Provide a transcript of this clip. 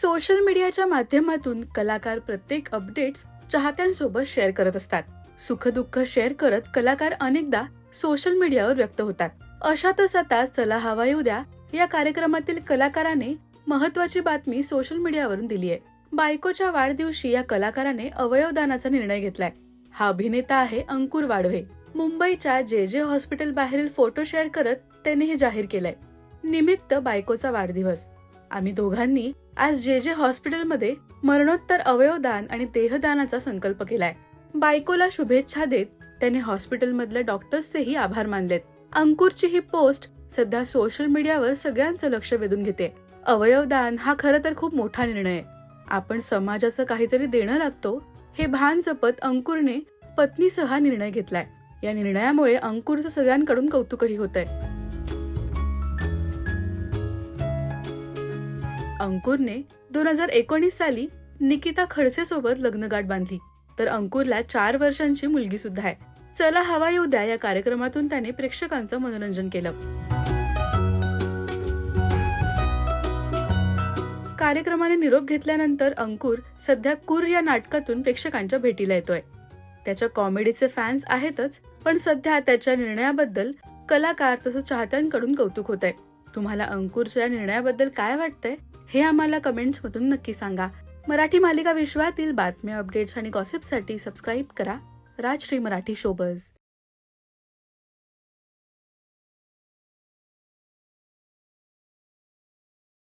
Social मीडियाच्या माध्यमातून कलाकार प्रत्येक अपडेट्स चाहत्यांसोबत शेअर करत असतात. सुखदुःख शेअर करत कलाकार अनेकदा सोशल मीडियावर व्यक्त होतात. अशातच आता चला हवा येऊ द्या या कार्यक्रमातील कलाकाराने महत्वाची बातमी सोशल मीडियावरून दिली आहे. बायकोच्या वाढदिवशी या कलाकाराने अवयवदानाचा निर्णय घेतलाय. हा अभिनेता आहे अंकुर वाढवे. मुंबईच्या जे जे हॉस्पिटल बाहेरील फोटो शेअर करत त्याने हे जाहीर केलंय. निमित्त बायकोचा वाढदिवस. आम्ही दोघांनी आज जे जे हॉस्पिटलमध्ये मरणोत्तर अवयवदान आणि देहदानाचा संकल्प केलाय. बायकोला शुभेच्छा देत त्याने हॉस्पिटलमधल्या डॉक्टर्सचेही आभार मानलेत. अंकुरची ही पोस्ट सध्या सोशल मीडियावर सगळ्यांचं लक्ष वेधून घेते. अवयवदान हा खरं तर खूप मोठा निर्णय आहे. आपण समाजाचं काहीतरी देणं लागतो हे भान जपत अंकुरने पत्नीसह हा निर्णय घेतलाय. या निर्णयामुळे अंकुरचं सगळ्यांकडून कौतुकही होत आहे अंकुरने दोन हजार एकोणीस साली निकिता खडसे सोबत लग्नगाठ बांधली. तर अंकुरला चार वर्षांची मुलगी सुद्धा आहे. चला हवा येऊ द्या या कार्यक्रमातून त्याने प्रेक्षकांचं मनोरंजन केलं. कार्यक्रमाने निरोप घेतल्यानंतर अंकुर सध्या कुर या नाटकातून प्रेक्षकांच्या भेटीला येतोय. त्याच्या कॉमेडीचे फॅन्स आहेतच पण सध्या त्याच्या निर्णयाबद्दल कलाकार तसंच चाहत्यांकडून कौतुक होत आहे तुम्हाला अंकुरच्या या निर्णयाबद्दल काय वाटतंय हे आम्हाला कमेंट्समधून नक्की सांगा. मराठी मालिका विश्वातील बातम्या अपडेट्स आणि गॉसिपसाठी सबस्क्राईब करा. राजश्री मराठी शोबज.